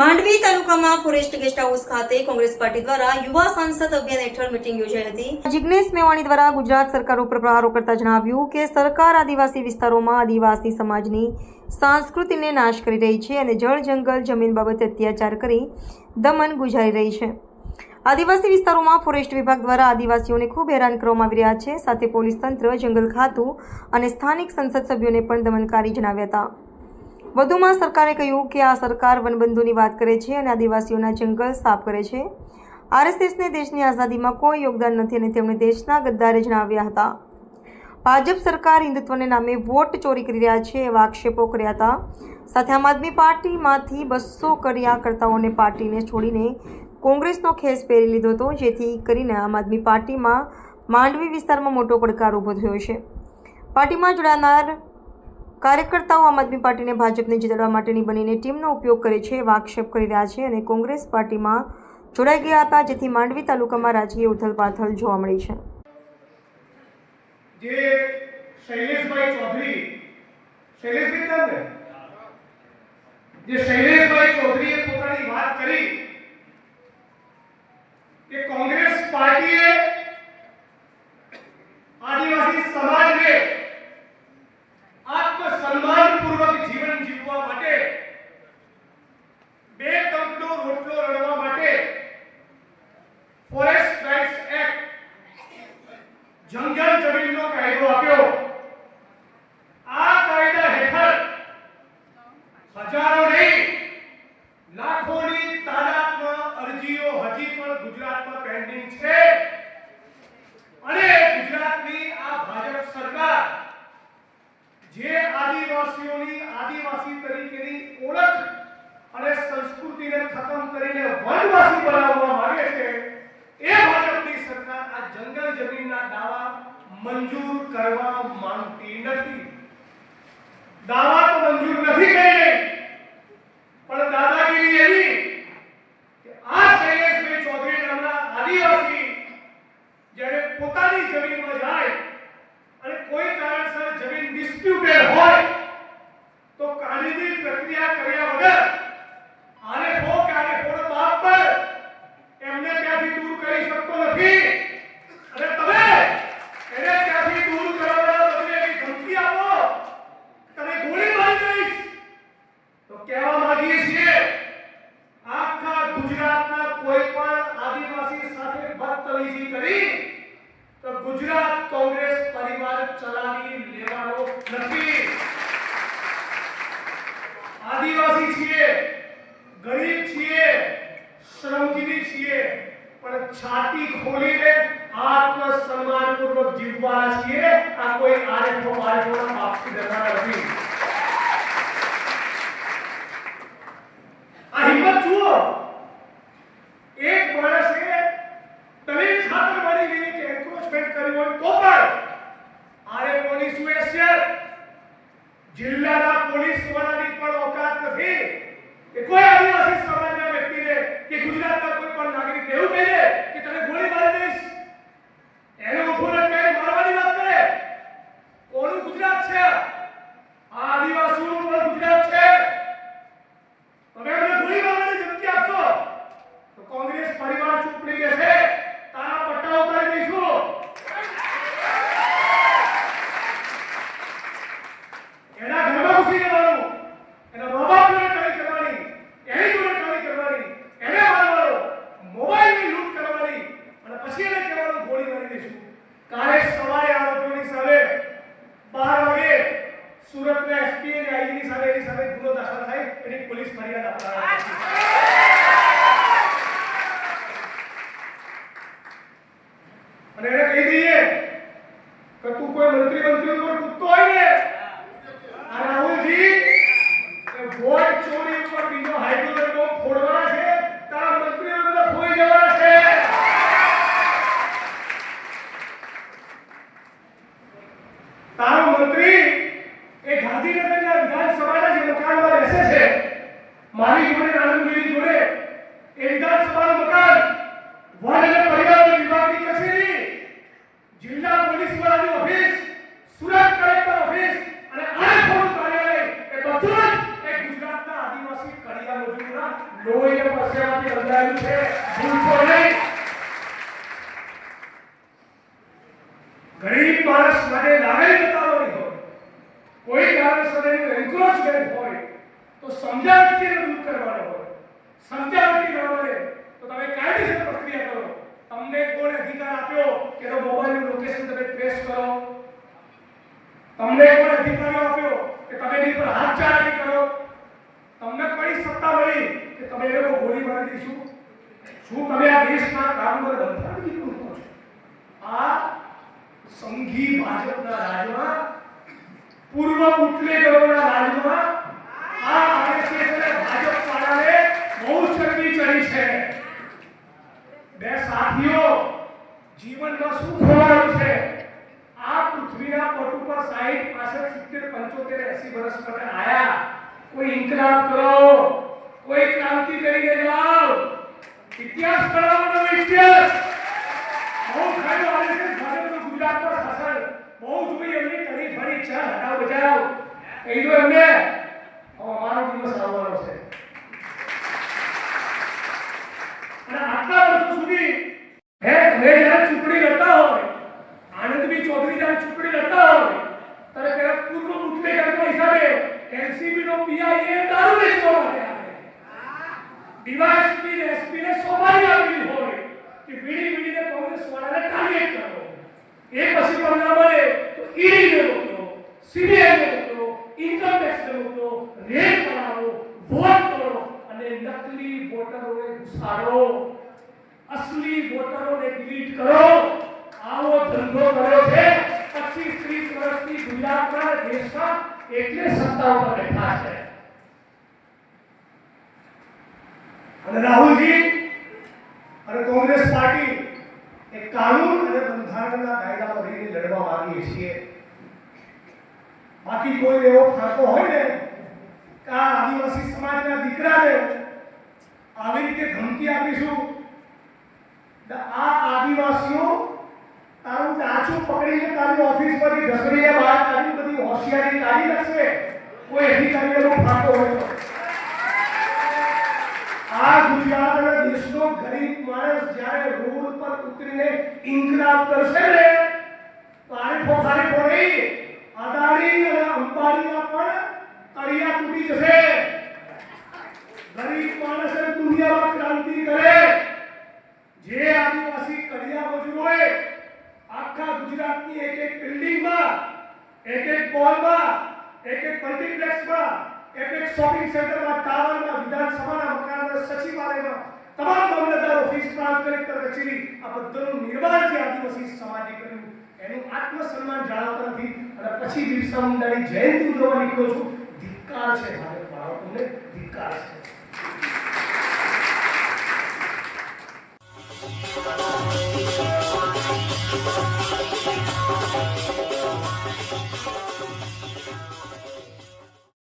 માંડવી તાલુકામાં forest guest house ખાતે Congress party દ્વારા યુવા સાંસદ અભિયાન હેઠળ મિટિંગ યોજાઈ હતી. જિગ્નેશ મેવાણી દ્વારા ગુજરાત સરકાર ઉપર પ્રહારો કરતા જણાવ્યું કે સરકાર આદિવાસી વિસ્તારોમાં આદિવાસી સમાજની સંસ્કૃતિને નાશ કરી રહી છે અને જળ જંગલ જમીન બાબતે અત્યાચાર કરી દમન ગુજારી રહી છે. આદિવાસી વિસ્તારોમાં ફોરેસ્ટ વિભાગ દ્વારા આદિવાસીઓને ખૂબ હેરાન કરવામાં આવી રહ્યા છે. સાથે પોલીસ તંત્ર, જંગલ ખાતું અને સ્થાનિક સંસદ સભ્યોને પણ દમનકારી જણાવ્યા હતા. વધુમાં સરકારે કહ્યું કે આ સરકાર વનબંધુની વાત કરે છે અને આદિવાસીઓના જંગલ સાફ કરે છે. આરએસએસને દેશની આઝાદીમાં કોઈ યોગદાન નથી અને તેમણે દેશના ગદ્દારે જણાવ્યા હતા. ભાજપ સરકાર હિન્દુત્વને નામે વોટ ચોરી કરી રહ્યા છે એવા આક્ષેપો કર્યા હતા. સાથે આમ આદમી પાર્ટીમાંથી બસો કર્યાકર્તાઓને પાર્ટીને છોડીને કોંગ્રેસનો ખેસ પહેરી લીધો હતો, જેથી કરીને આમ આદમી પાર્ટીમાં માંડવી વિસ્તારમાં મોટો પડકાર ઊભો થયો છે. પાર્ટીમાં જોડાનાર કાર્યકર્તાઓ આમ આદમી પાર્ટીને ભાજપને જીતાડવા માટેની બનીને ટીમનો ઉપયોગ કરે છે એવા આક્ષેપ કરી રહ્યા છે અને કોંગ્રેસ પાર્ટીમાં જોડાઈ ગયા હતા, જેથી માંડવી તાલુકામાં રાજકીય ઉથલપાથલ જોવા મળી છે. જે શૈલેષભાઈ ચૌધરી, શૈલેષભાઈ જે શૈલેષભાઈ ચૌધરીએ પોતાની વાત કરી છાતી ખોલીને આત્મસન્માનપૂર્વક જીવવાના છીએ. આ કોઈ આરેખો આરેફોના આપતી ડરનારા નથી. આ હિંમત જુઓ, એક માણસે દલીલ ખાતર મળી ગઈ કે એન્ક્રોચમેન્ટ કર્યું હોય તો પણ આરે પોલીસ સુએસ્યર જિલ્લાના પોલીસ વડાની પણ ઓકાત નથી કે કોઈ આદિવાસી સમાજના વ્યક્તિને કે ગુજરાતના કોઈ પણ નાગરિકને એવું કહી દે કે તને ગોળી મારી દઈશ એને ઊભો લટકાઈને મારવાની વાત કરે કોનું ગુજરાત છે આ આદિવાસીઓનું પણ ગુજરાત છે તમે એમને ગોળી મારવાની ધમકી આપશો તો કોંગ્રેસ પરિવાર ચૂપ નહીં રહેશે તારા પટ્ટા ઉતારી દઈશું એના જોડે ગુનો દાખલ થાય એની પોલીસ ફરિયાદ અને એને કહી દઈએ કે તું કોઈ મંત્રી મંત્રી ઉપર કૂદતો હોય ને આ રાહુલજી એ લોહીને પસ્યામાંથી અંદાયું છે. ભૂલતો નહીં. ગરીબ માણસ મને નામે બતાવો નહીં હોય કોઈ કારણસર એનું એન્ક્રોચમેન્ટ હોય, તો સમજાવટથી દૂર કરવાનો હોય. સમજાવટથી ન બને તો તમે કાયદેસર પ્રક્રિયા કરો. તમને કોણે અધિકાર આપ્યો કે તો મોબાઈલનું લોકેશન તમે ટ્રેસ કરો? તમને કોણે અધિકાર આપ્યો કે તમે એની પર હાથ ચાલાકી કરો? તમને કઈ સત્તા મળી કે તમે એ લોકો ગોળી મારી દઈશું? શું તમે આ દેશના કાનૂન બંધારણ પૂરું છો? આ સંઘી ભાજપના રાજમાં, પૂર્વ બુટલેગરોના રાજમાં, આ આરએસએસ અને ભાજપ વાળાને બહુ ચરબી ચડી છે. બે સાથીઓ, જીવનમાં શું થવાનું છે? આ પૃથ્વીના પટ ઉપર 60 65 70 75 80 વર્ષ માટે આયા. કોઈ ઇન્કલાબ કરો કોઈ ક્રાંતિ કરીને જાઓ. ઇતિહાસ બનાવવાનો ઇતિહાસ બહુ ખાયો આરએસએસ ભાજપનું ગુજરાતમાં શાસન બહુ જોઈ એમની તરી ફરી ચાલ હટાવ બજાવ કહી દો એમને હવે અમારો દિવસ આવવાનો છે અને આટલા વર્ષો સુધી હે તમે જ્યારે ચૂંટણી લડતા હોય આનંદબી ચૌધરી જ્યારે ચૂંટણી લડતા હોય ત્યારે પેલા પૂર્વ બુટલેગરના હિસાબે એનસીબી નો પીઆઈએ દારૂ વેચવા માટે આવે ડીવાયએસપી ને એસપી ને સોમારી આપેલી હોય કે વીડી વીડીને કોંગ્રેસ વાળાને ટાર્ગેટ કરો એ પછી પણ ના મળે તો ઈડી ને મોકલો સીબીઆઈ ને મોકલો ઇન્કમ ટેક્સ ને મોકલો રેડ કરાવો વોટ કરો અને નકલી વોટરોને ઘુસાડો અસલી વોટરોને ડિલીટ કરો આવો ધંધો કર્યો છે 25 30 વર્ષથી ગુજરાતના દેશમાં એટલે સત્તા ઉપર બેઠા છે. અને રાહુલજી અને કોંગ્રેસ પાર્ટી એ કાનૂન અને બંધારણના કાયદામાં રહીને લડવા માંગીએ છીએ. બાકી કોઈ એવો ફાંકો હોય ને કે આ આદિવાસી સમાજના દીકરાને આવી રીતે ધમકી આપીશું? આ આદિવાસીઓ તારું ટાચું પકડીને તારી ઓફિસમાંથી ઢસડીને બહાર હોશિયારી કાઢી નાખશે કોઈ અધિકારીઓનો ફાંકો હોય તો. આ ગુજરાત અને દેશનો ગરીબ માણસ જ્યારે રોડ પર ઉતરીને ઇન્કલાબ કરશે ને તો આરીફો ખારીફો નહીં અદાણી અને અંબાણીના પણ તળિયા તૂટી જશે ગરીબ માણસે દુનિયામાં ક્રાંતિ કરે જે આદિવાસી કડિયા મજૂરોએ આખા ગુજરાતની એક એક બિલ્ડિંગમાં એક એક મોલમાં એક એક મલ્ટીપ્લેક્સમાં એક એક શોપિંગ સેન્ટરમાં ટાવરમાં, વિધાનસભાના મકાનમાં સચિવાલયમાં, તમામ મામલતદાર ઓફિસ પ્રાંત કલેક્ટર, કચેરી, આ બધાનું નિર્માણ જે આદિવાસી સમાજે કર્યું, એનું આત્મસન્માન જાળવતા નથી. અને પછી બિરસા મુંડાની જયંતિ ઉજવવા નીકળો છું, ધિક્કાર છે ભાજપ બાળકોને, ધિક્કાર છે. Thank